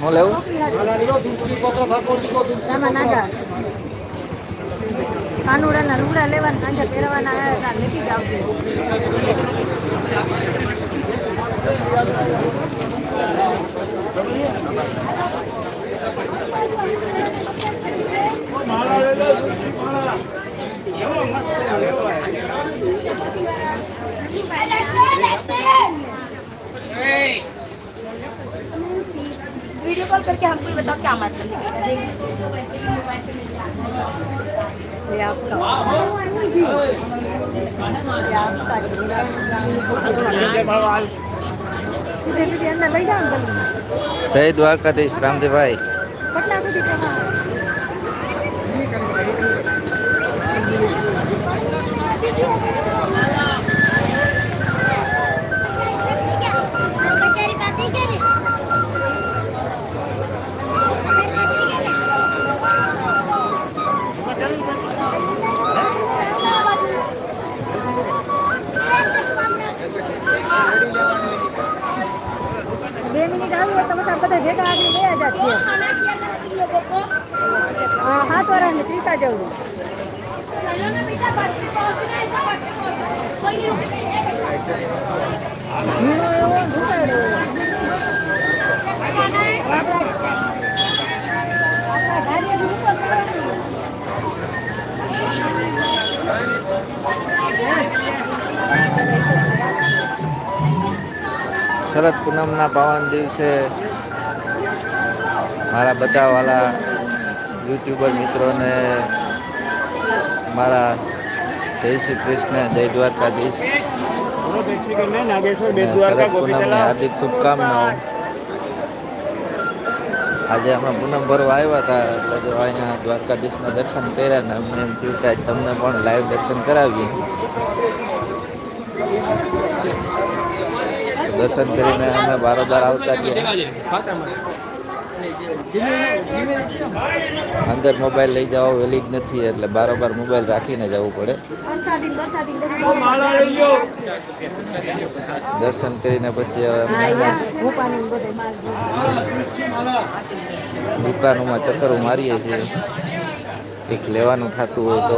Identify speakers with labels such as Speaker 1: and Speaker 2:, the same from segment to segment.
Speaker 1: હું લેવું
Speaker 2: સામાન આગળ કાનુડાના રૂડા લેવાના સાંજે પહેરવાના આવ્યા હતા લેતી જ આવતી
Speaker 3: वीडियो कॉल करके हमको बताओ क्या मतलब है?
Speaker 2: એ
Speaker 1: જય દ્વારકાધીશ રામદેવભાઈ
Speaker 2: આવી હોય તો બધા ભેગા આગળ બે હજાર થયા. હા, સાત વર્ષ ને ત્રીસા જવું. ઝીણો
Speaker 1: શરદ પૂનમના પાવન દિવસે મારા બધા વાલા યુટ્યુબર મિત્રોને મારા જય શ્રી કૃષ્ણ જય દ્વારકાધીશ. શરદ પૂનમની હાર્દિક શુભકામનાઓ. આજે અમે પૂનમ ભરવા આવ્યા હતા એટલે જો અહીંયા દ્વારકાધીશના દર્શન કર્યા ને અમને એમ થયું કે તમને પણ લાઈવ દર્શન કરાવીએ. દર્શન કરીને અમે બારોબાર આવતા ગયા. અંદર મોબાઈલ લઈ જવા વેલી જ નથી એટલે બારોબાર મોબાઈલ રાખીને જવું પડે. દર્શન કરીને પછી દુકાનોમાં ચક્કરો મારીએ છીએ. કંઈક લેવાનું થતું હોય તો.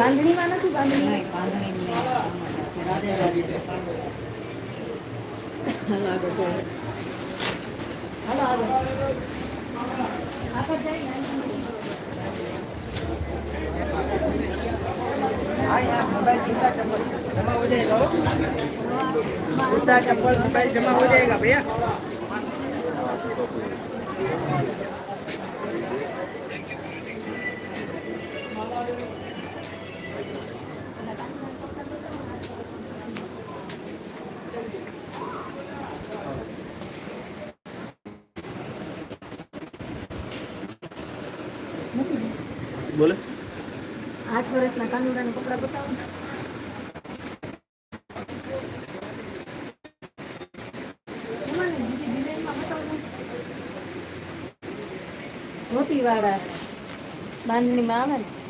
Speaker 2: બાંધણીમાં નથી બાંધણી હાલો આગળ આગળ જઈને
Speaker 4: चप्पल मोबाइल जमा हो जाएगा भैया બોલે?
Speaker 2: આઠ વર્ષના કાનુડાના કપડા બતાવો. ને. વાળા બાંધણીમાં આવે ને?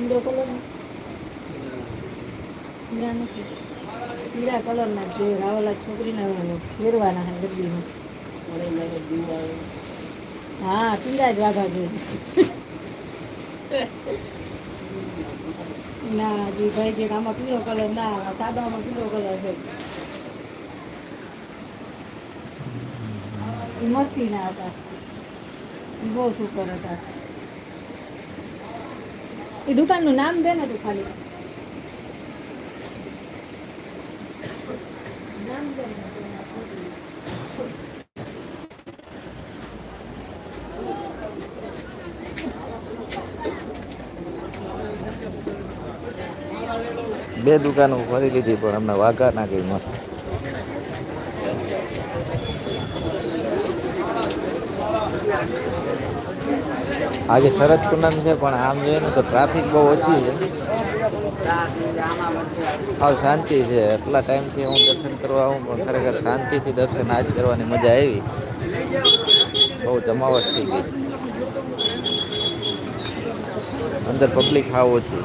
Speaker 2: પીળો કલર પીળા નથી. પીળા કલરના જોઈએ. રાવલા છોકરીના ફેરવાના હા ગરબીમાં. હા પીળા જ વાઘા જોઈએ. ના જી ભાઈ કે આમાં પીળો કલર ના સાદામાં પીળો કલર છે. મસ્તી ના હતા. બહુ સુપર હતા. એ દુકાનનું નામ દે ને તું ખાલી.
Speaker 1: બે દુકાનો ફરી લીધી, પણ અમને વાઘા ના ગઈ મસ્ત આજે શરદ પૂનમ છે, પણ આમ જોઈએ ને તો ટ્રાફિક બહુ ઓછી છે. હાવ શાંતિ છે, એટલા ટાઈમથી હું દર્શન કરવા આવું, પણ ખરેખર શાંતિથી દર્શન આજ કરવાની મજા આવી. બહુ જમાવટ થઈ ગઈ. અંદર પબ્લિક હાવ ઓછી.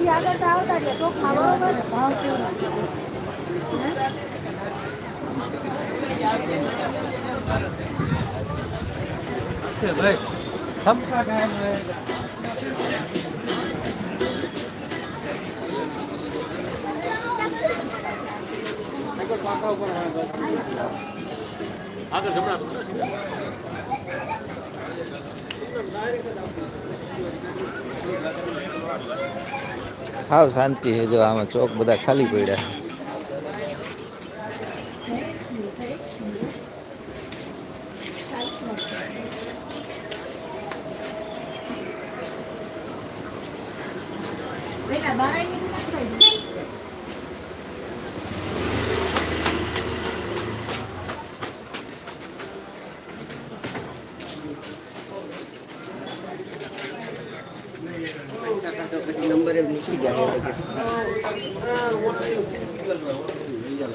Speaker 2: અમે આ મંદિરથી આગળ તો આવતા રહ્યા ચોકમાં બરોબર ભાવ કેવું
Speaker 1: હાવ શાંતિ છે જો આમાં ચોક બધા ખાલી પડ્યા
Speaker 2: પેલા બારાયની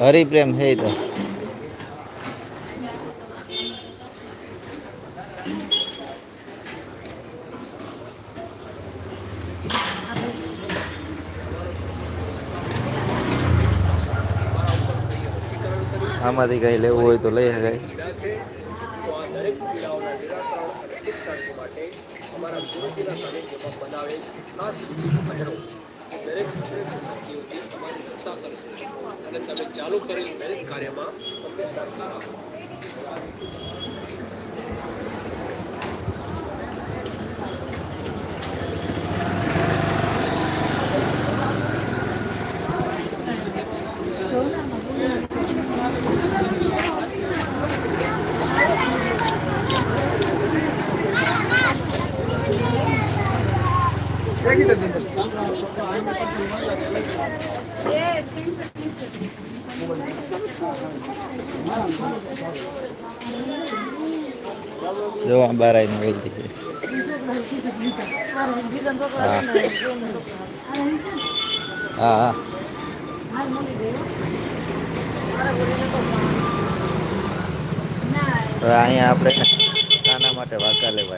Speaker 1: હરિપ્રેમ છે ઈ તો આમાંથી કઈ લેવું હોય તો લઈ શકાય સાથે તમે ચાલુ કરેલ મહેનત કાર્યમાં તમને સહકાર આપો Thank you. આ બાર આવીને વેચી છે હા. હા અહીંયા આપણે કાના માટે વાંકા લેવા